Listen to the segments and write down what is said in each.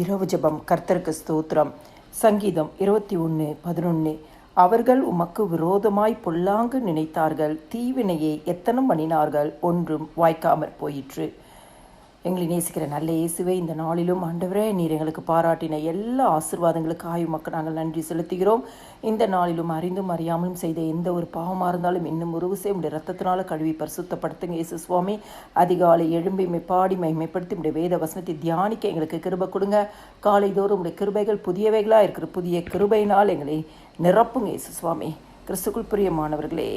இரவு ஜபம் கர்த்தருக்கு ஸ்தோத்திரம். சங்கீதம் இருபத்தி ஒன்று பதினொன்று அவர்கள் உமக்கு விரோதமாய் பொல்லாங்கு நினைத்தார்கள் தீவினையை எத்தனம் பண்ணினார்கள் ஒன்றும் வாய்க்காமற் போயிற்று. எங்களை நேசிக்கிற நல்ல இயேசுவே இந்த நாளிலும் ஆண்டவரே நீர் எங்களுக்கு பாராட்டின எல்லா ஆசீர்வாதங்களுக்கு மக்கள் நாங்கள் நன்றி செலுத்துகிறோம். இந்த நாளிலும் அறிந்தும் அறியாமலும் செய்த எந்த ஒரு பாவமாக இருந்தாலும் இன்னும் உருவசே உடைய ரத்தத்தினால கழுவி பரிசுத்தப்படுத்துங்க இயேசு சுவாமி. அதிகாலை எழும்பி மெப்பாடி மைமைப்படுத்தி உடைய வேத வசனத்தை தியானிக்க எங்களுக்கு கிருபை கொடுங்க. காலை தோறும் உடைய கிருபைகள் புதியவைகளாக இருக்கிற புதிய கிருபையினால் எங்களை நிரப்புங்க இயேசு சுவாமி. கிறிஸ்துக்குள் பிரியமானவர்களே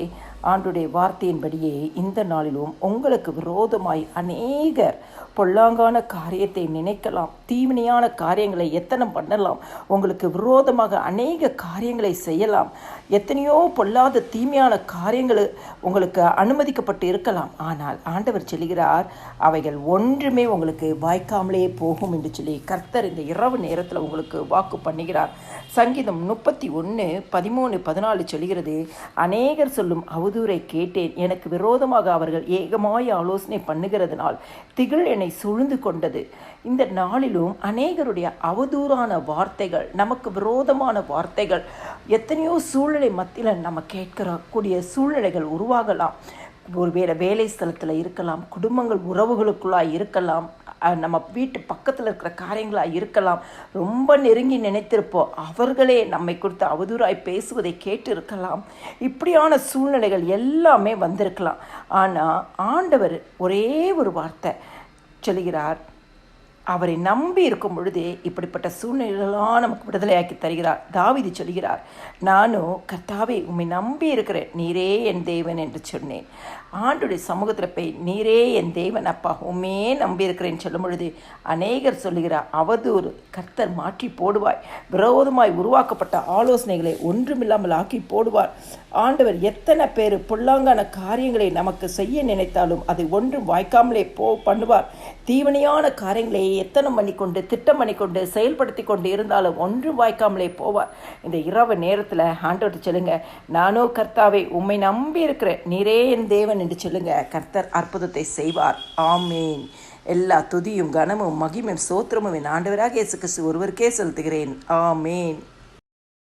ஆண்டுடைய வார்த்தையின்படியே இந்த நாளிலும் உங்களுக்கு விரோதமாய் அநேகர் பொல்லாங்கான காரியத்தை நினைக்கலாம் தீவினையான காரியங்களை எத்தனை பண்ணலாம் உங்களுக்கு விரோதமாக அநேக காரியங்களை செய்யலாம் எத்தனையோ பொல்லாத தீமையான காரியங்கள் உங்களுக்கு அனுமதிக்கப்பட்டு இருக்கலாம். ஆனால் ஆண்டவர் சொல்கிறார் அவைகள் ஒன்றுமே உங்களுக்கு வாய்க்காமலே போகும் என்று சொல்லி கர்த்தர் இந்த இரவு நேரத்தில் உங்களுக்கு வாக்கு பண்ணுகிறார். சங்கீதம் முப்பத்தி ஒன்று பதிமூணு பதினாலு இருக்கிறது. அநேகர் சொல்லும் அவதூறை கேட்டேன். எனக்கு விரோதமாக அவர்கள் ஏகமாய் ஆலோசனை பண்ணுகிறதுனால் திகில் என்னை சூழ்ந்து கொண்டது. இந்த நாளிலும் அநேகருடைய அவதூறான வார்த்தைகள் நமக்கு விரோதமான வார்த்தைகள் எத்தனையோ சூழ்நிலை மத்தியில் நம்ம கேட்கக்கூடிய சூழ்நிலைகள் உருவாகலாம். ஒருவேளை வேலை ஸ்தலத்தில் இருக்கலாம் குடும்பங்கள் உறவுகளுக்குள்ளாக இருக்கலாம். நம்ம வீட்டு பக்கத்தில் இருக்கிற காரியங்களாக இருக்கலாம். ரொம்ப நெருங்கி நினைத்திருப்போம். அவர்களே நம்மை குறித்து அவதூறாய் பேசுவதை கேட்டு இருக்கலாம் இப்படியான சூழ்நிலைகள் எல்லாமே வந்திருக்கலாம். ஆனால் ஆண்டவர் ஒரே ஒரு வார்த்தை சொல்கிறார் அவரை நம்பி இருக்கும் பொழுது இப்படிப்பட்ட சூழ்நிலைகளாக நமக்கு விடுதலையாக்கி தருகிறார். தாவிதி சொல்கிறார் நானும் கர்த்தாவே உம்மை நம்பி இருக்கிறேன். நீரே என் தேவன் என்று சொன்னேன். ஆண்டுடைய சமூகத்தில் போய் நீரே என் தேவன் அப்பா உண்மே நம்பி இருக்கிறேன்னு சொல்லும் பொழுது அநேகர் சொல்லுகிறார் அவதூறு கர்த்தர் மாற்றி போடுவாய். விரோதமாய் உருவாக்கப்பட்ட ஆலோசனைகளை ஒன்றுமில்லாமல் ஆக்கி போடுவார். ஆண்டவர் எத்தனை பேர் பொல்லாங்கான காரியங்களை நமக்கு செய்ய நினைத்தாலும் அதை ஒன்றும் வாய்க்காமலே போ பண்ணுவார். தீவனையான காரியங்களை எத்தனை பண்ணிக்கொண்டு திட்டம் பண்ணிக்கொண்டு செயல்படுத்தி கொண்டு இருந்தாலும் ஒன்றும் வாய்க்காமலே போவார். இந்த இரவு நேரத்தில் ஆண்டோட்டு சொல்லுங்க நானோ கர்த்தாவை உம்மை நம்பி இருக்கிறேன். நீரே என் தேவன் என்று சொல்லுங்க. கர்த்தர் அற்புதத்தை செய்வார். ஆமேன். எல்லா துதியும் கனமும் மகிமும் சோத்திரமும் என் ஆண்டவராக இயேசு கிறிஸ்து ஒருவருக்கே செலுத்துகிறேன். ஆமேன்.